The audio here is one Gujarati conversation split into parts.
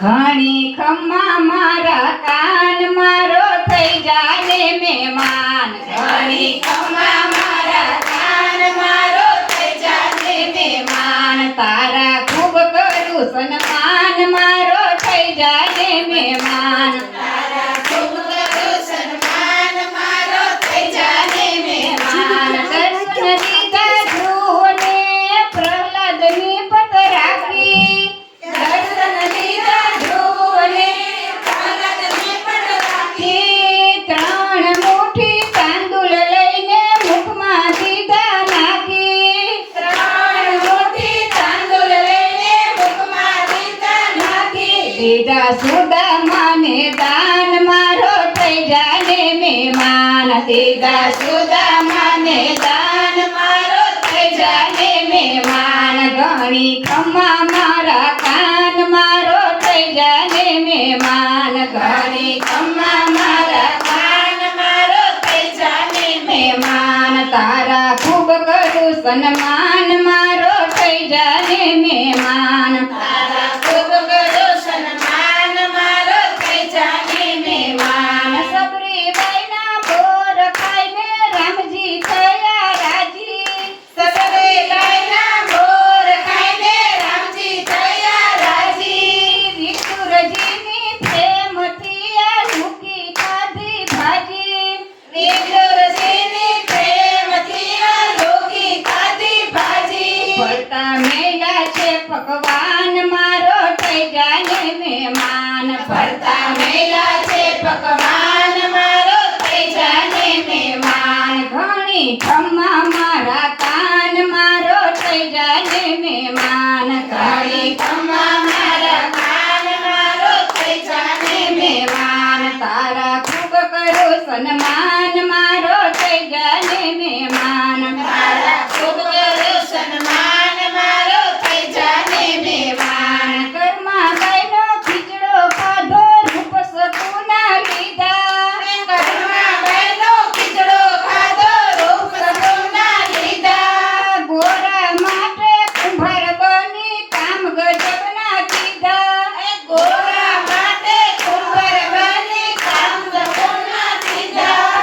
ઘણી ખમ્મા મારા કાન મારો થઈ જાને મહેમાન. ઘણી ખમ્મા મારા કાન મારો થઈ જાને મહેમાન. તારા ખૂબ કરું સન્માન મારો થઈ જાને મહેમાન. તારા ખૂબ કરું સન્માન મારો થઈ જાને મહેમાન. દર્શન દીધા સુદામાને દાન મારો થઈ જાને મહેમાન. દીધા સુદામાને દાન મારો થઈ જાને મહેમાન. ઘણી ખમા મારા કાન મારો થઈ જાને મહેમાન. ઘણી ખમા મારા કાન મારો થઈ જાને મહેમાન. તારા ખૂબ કરું સન્માન મારો થઈ જાને મહેમાન. તારા મહેમાન મેલા છે પકવાન, મારો થઈ જાને મહેમાન. ઘણી ખમ્મા મારા કાન, મારો થઈ જાને મહેમાન. ઘણી ખમ્મા મારા કાન, મારો થઈ જાને મહેમાન. તારા ખૂબ કરો સન્માન મારો થઈ જાને મહેમાન તારા ખૂબ કરો સન્માન મારો થઈ જાને મહેમાન કર્મા ગાયનો ખીચડો ખાધો રૂપ સતુના લીધા કર્મા ગાયનો ખીચડો ખાધો રૂપ સતુના લીધા ગોરા માટે કુંભાર બની કામ ગજબના કીધા ગોરા માટે કુંભાર બની કામ ગજબના કીધા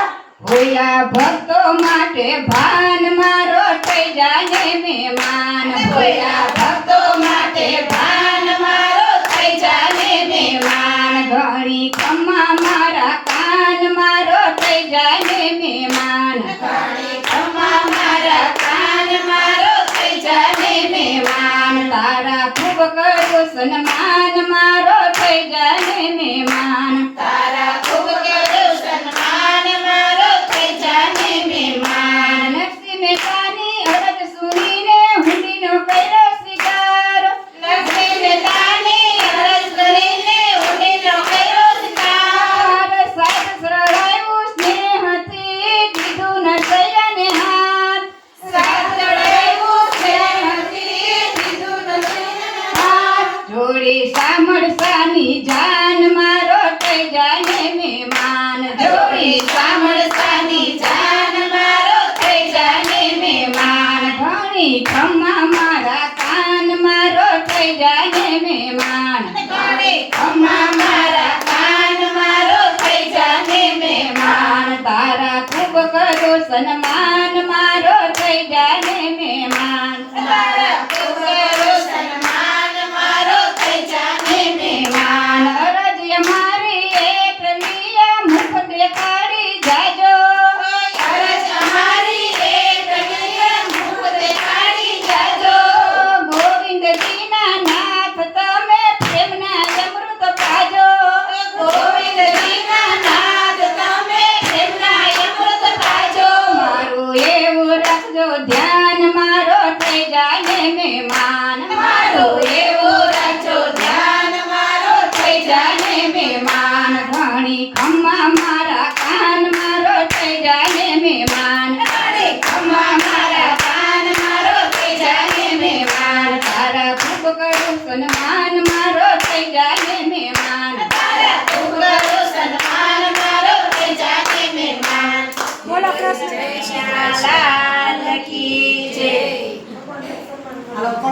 હોયા ભક્તો માટે ભાન મારો થઈ જાને મહેમાન. હોયા ભક્તો માટે ભાન મારો થઈ જાને મહેમાન. ઘણી કમા મારા કાન મારો થઈ જાને મહેમાન. ઘણી ખમ્મા મારા કાન મારો થઈ જાને મહેમાન. તારા ખૂબ કરું સન્માન મારો થઈ જાને મહેમાન. તારા મારો જાને મહેમાન. જોઈ સામળસાની જાન મારો જાને મહેમાન. ભણી ખમ્મા મારા કાન મારો જાને મહેમાન. ભણી ખમ્મા મારા કાન મારો જાને મહેમાન. તારા ખૂબ કરો સન્માન મારો થઈ